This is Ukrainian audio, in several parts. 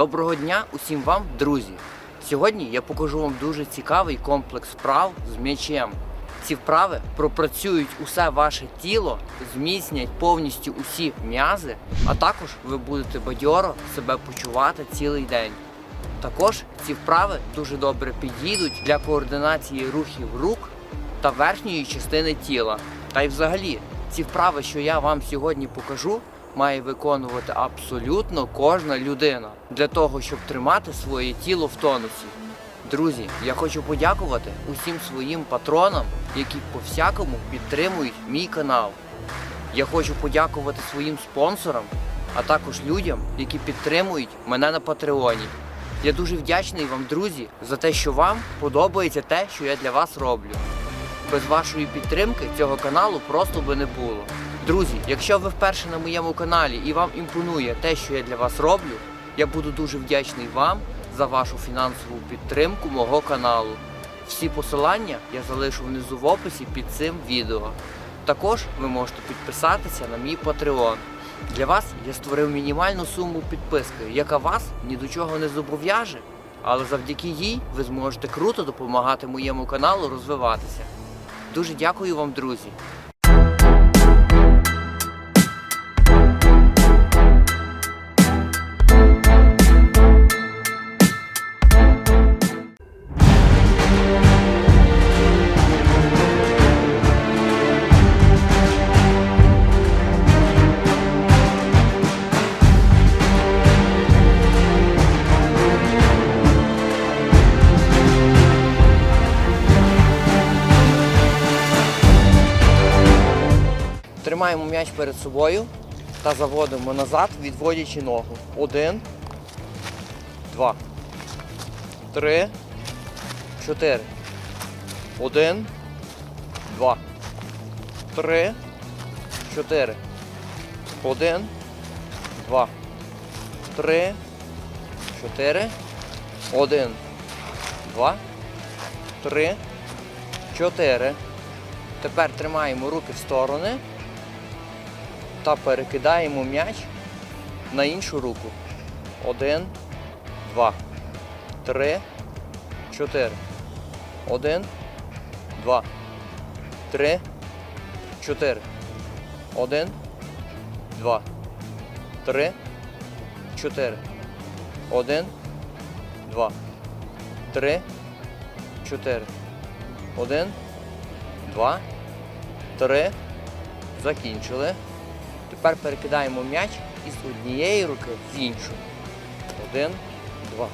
Доброго дня усім вам, друзі! Сьогодні я покажу вам дуже цікавий комплекс вправ з м'ячем. Ці вправи пропрацюють усе ваше тіло, зміцнять повністю усі м'язи, а також ви будете бадьоро себе почувати цілий день. Також ці вправи дуже добре підійдуть для координації рухів рук та верхньої частини тіла. Та й взагалі, ці вправи, що я вам сьогодні покажу, має виконувати абсолютно кожна людина для того, щоб тримати своє тіло в тонусі. Друзі, я хочу подякувати усім своїм патронам, які по-всякому підтримують мій канал. Я хочу подякувати своїм спонсорам, а також людям, які підтримують мене на Патреоні. Я дуже вдячний вам, друзі, за те, що вам подобається те, що я для вас роблю. Без вашої підтримки цього каналу просто би не було. Друзі, якщо ви вперше на моєму каналі і вам імпонує те, що я для вас роблю, я буду дуже вдячний вам за вашу фінансову підтримку мого каналу. Всі посилання я залишу внизу в описі під цим відео. Також ви можете підписатися на мій Patreon. Для вас я створив мінімальну суму підписки, яка вас ні до чого не зобов'яже, але завдяки їй ви зможете круто допомагати моєму каналу розвиватися. Дуже дякую вам, друзі. Перед собою та заводимо назад, відводячи ногу. Один, два, три, чотири. Один, два, три, чотири. Один, два, три, чотири. Один, два, три, чотири. Тепер тримаємо руки в сторони та перекидаємо м'яч на іншу руку. Один, два, три, чотири. Один, два, три, чотири. Один, два, три, чотири. Один, два, три, чотири. Один, два, три. Закінчили. Тепер перекидаємо м'яч із однієї руки в іншу. Один, два,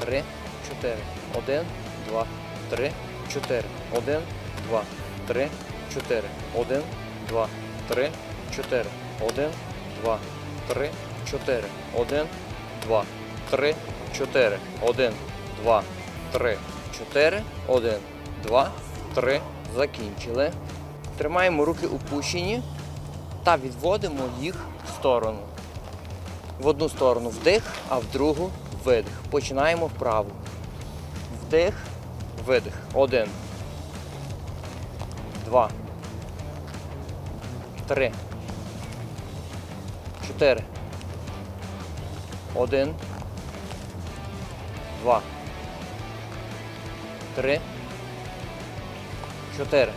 три, чотири. Один, два, три, чотири. Один, два, три, чотири. Один, два, три, чотири. Один, два, три, чотири. Один, два, три, чотири. Один, два, три, чотири. Один, два, три. Закінчили. Тримаємо руки опущені та відводимо їх в сторону. В одну сторону вдих, а в другу видих. Починаємо вправу. Вдих, видих. Один. Два. Три. Чотири. Один. Два. Три. Чотири.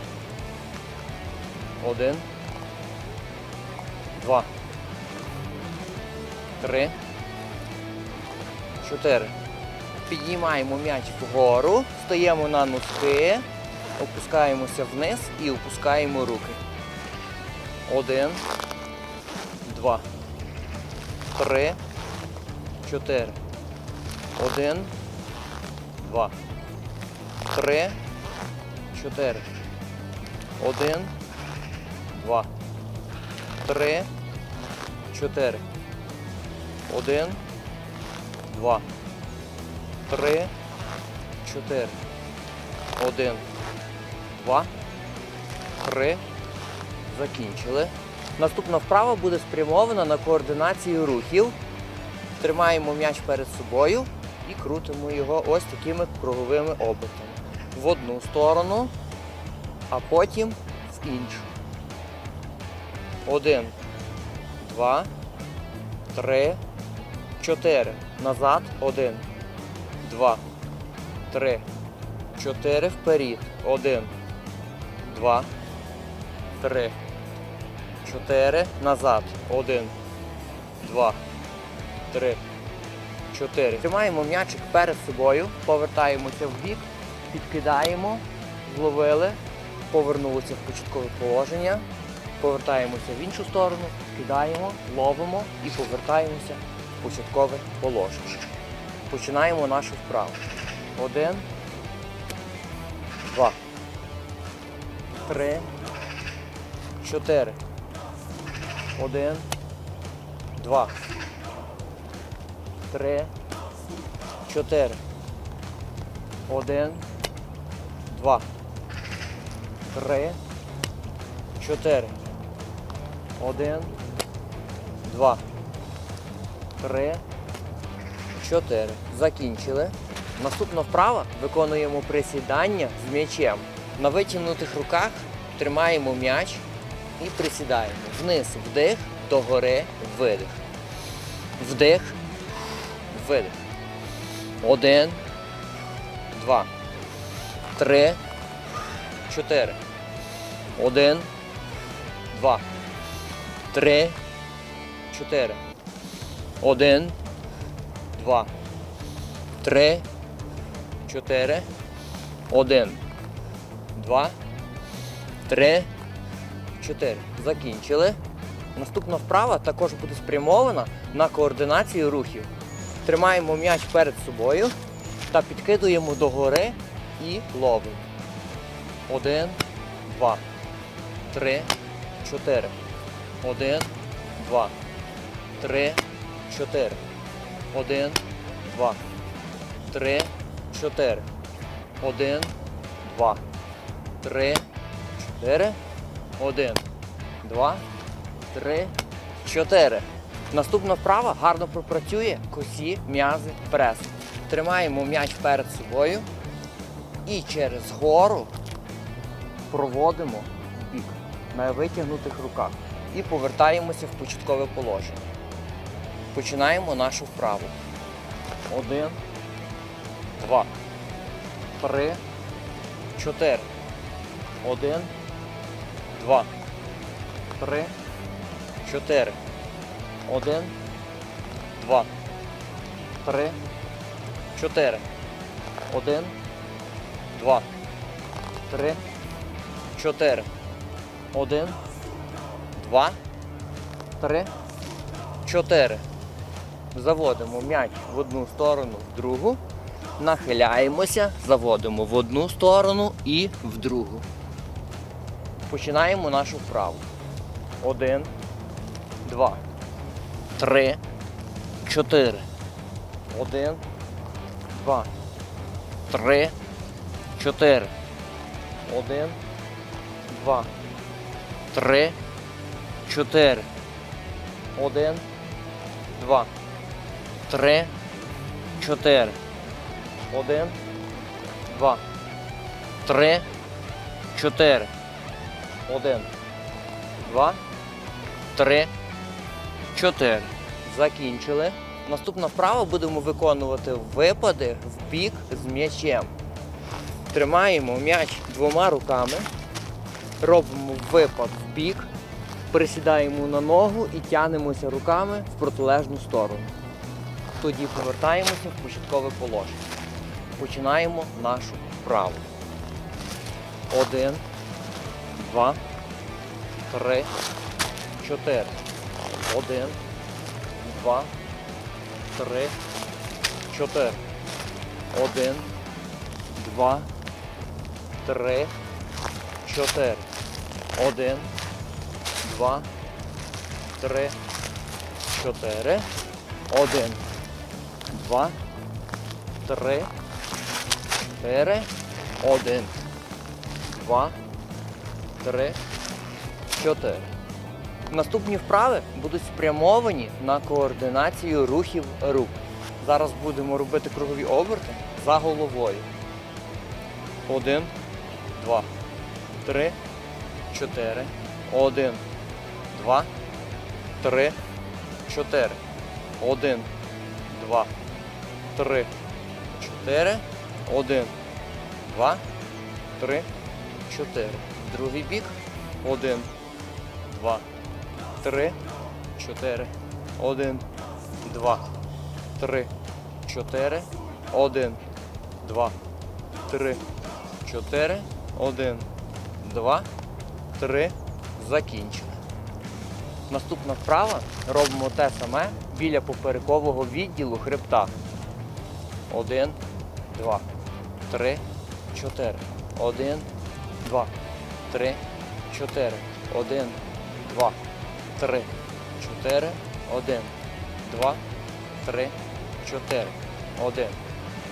Один. Два. Три. Чотири. Піднімаємо м'яч вгору, стаємо на носки, опускаємося вниз і опускаємо руки. Один. Два. Три. Чотири. Один. Два. Три. Чотири. Один. Два. Три. Чотири. Один. Два. Три. Чотири. Один. Два. Три. Закінчили. Наступна вправа буде спрямована на координацію рухів. Тримаємо м'яч перед собою і крутимо його ось такими круговими обертами. В одну сторону, а потім в іншу. Один, два, три, чотири. назад. Один, два, три, чотири. Вперед. Один, два, три, чотири. Назад. Один, два, три, чотири. Тримаємо м'ячик перед собою, повертаємося в бік, підкидаємо, зловили, повернулися в початкове положення, повертаємося в іншу сторону, кидаємо, ловимо і повертаємося в початкове положення. Починаємо нашу вправу. Один, два, три, чотири. Один, два, три, чотири. Один, два, три, чотири. Один, два, три, чотири. Закінчили. Наступна вправа виконуємо присідання з м'ячем. На витягнутих руках тримаємо м'яч і присідаємо. Вниз вдих, догори видих. Вдих, видих. Один, два, три, чотири. Один, два, три, чотири. Один, два, три, чотири. Один, два, три, чотири. Закінчили. Наступна вправа також буде спрямована на координацію рухів. Тримаємо м'яч перед собою та підкидуємо догори і ловимо. Один, два, три, чотири. Один, два, три, чотири. Один, два, три, чотири. Один, два, три, чотири. Один, два, три, чотири. Наступна вправа гарно пропрацює косі, м'язи, прес. Тримаємо м'яч перед собою і через гору проводимо бік на витягнутих руках і повертаємося в початкове положення. Починаємо нашу вправу. Один, два, три, чотири. Один, два, три, чотири. Один, два, три, чотири. Один, два, три, чотири. Один, два, три, чотири. Заводимо м'яч в одну сторону, в другу. Нахиляємося, заводимо в одну сторону і в другу. Починаємо нашу вправу. Один, два, три, чотири. Один, два, три, чотири. Один, два, три, чотири. Один, два, три, чотири. Один, два, три, чотири. Один, два, три, чотири. Закінчили. Наступна вправа будемо виконувати випади в бік з м'ячем. Тримаємо м'яч двома руками, робимо випад в бік, присідаємо на ногу і тягнемося руками в протилежну сторону. Тоді повертаємося в початкове положення. Починаємо нашу вправу. Один, два, три, чотири. Один, два, три, чотири. Один, два, три, чотири. Один, два, три, чотири. Один, два, три, чотири. Один, два, три, чотири. Наступні вправи будуть спрямовані на координацію рухів рук. Зараз будемо робити кругові оберти за головою. Один, два, три, чотири. Один, два, три, чотири. Один, два, три, чотири, один, два, три, чотири. Другий бік. Один, два, три, чотири, один, два, три, чотири, один, два, три, чотири, один, два, три. Закінчили. Наступна вправа робимо те саме біля поперекового відділу хребта. Один, два, три, чотири. Один, два, три, чотири. Один, два, три, чотири. Один, два, три, чотири. Один,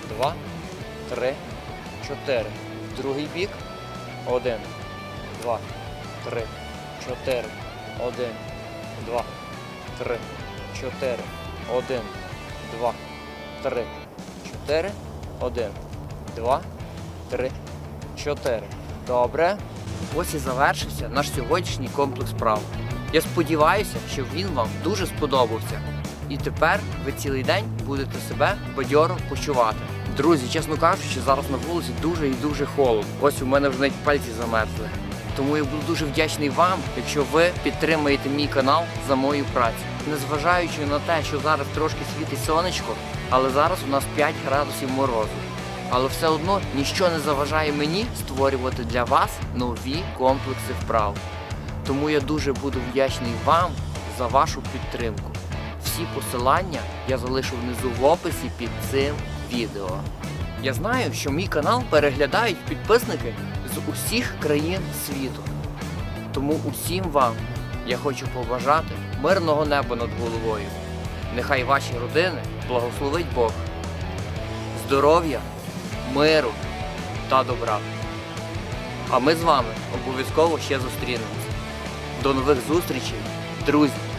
два, три, чотири. Другий бік. Один, два, три, чотири. Один, два, три, чотири. Один, два, три, чотири. Один, два, три, чотири. Добре. Ось і завершився наш сьогоднішній комплекс прав. Я сподіваюся, що він вам дуже сподобався. І тепер ви цілий день будете себе бадьоро почувати. Друзі, чесно кажучи, зараз на вулиці дуже і дуже холодно. Ось у мене вже навіть пальці замерзли. Тому я буду дуже вдячний вам, якщо ви підтримаєте мій канал за мою працю. Незважаючи на те, що зараз трошки світить сонечко, але зараз у нас 5 градусів морозу. Але все одно ніщо не заважає мені створювати для вас нові комплекси вправ. Тому я дуже буду вдячний вам за вашу підтримку. Всі посилання я залишу внизу в описі під цим відео. Я знаю, що мій канал переглядають підписники усіх країн світу. Тому усім вам я хочу побажати мирного неба над головою. Нехай ваші родини благословить Бог. Здоров'я, миру та добра. А ми з вами обов'язково ще зустрінемось. До нових зустрічей, друзі!